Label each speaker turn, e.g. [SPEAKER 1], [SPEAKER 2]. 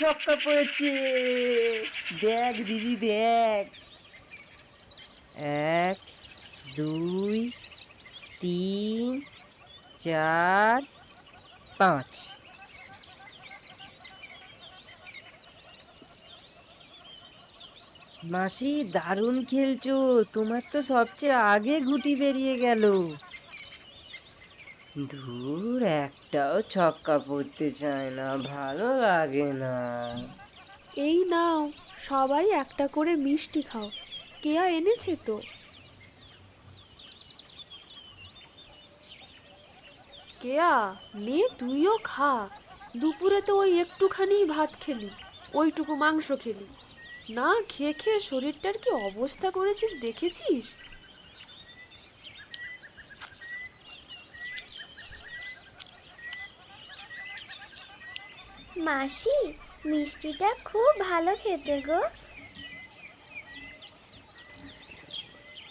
[SPEAKER 1] ছক্কা পড়েছে। দেখ দিদি, দেখ। এক, দুই, তিন, চার, পাঁচ। মাসি, দারুণ খেলছো। তোমার তো সবচেয়ে আগে ঘুটি বেরিয়ে গেল। ধুর, একটাও ছক্কা পড়তে চায় না, ভালো লাগে না।
[SPEAKER 2] এই নাও, সবাই একটা করে মিষ্টি খাও। কেয়া এনেছে তো? কেয়া নে তুইও খা। দুপুরে তো ওই একটুখানি ভাত খেলি, ওইটুকু মাংস খেলি। না, খেয়ে খেয়ে শরীরটার কি অবস্থা করেছিস, দেখেছিস?
[SPEAKER 3] মাসি মিষ্টিটা খুব ভালো খেতে গো।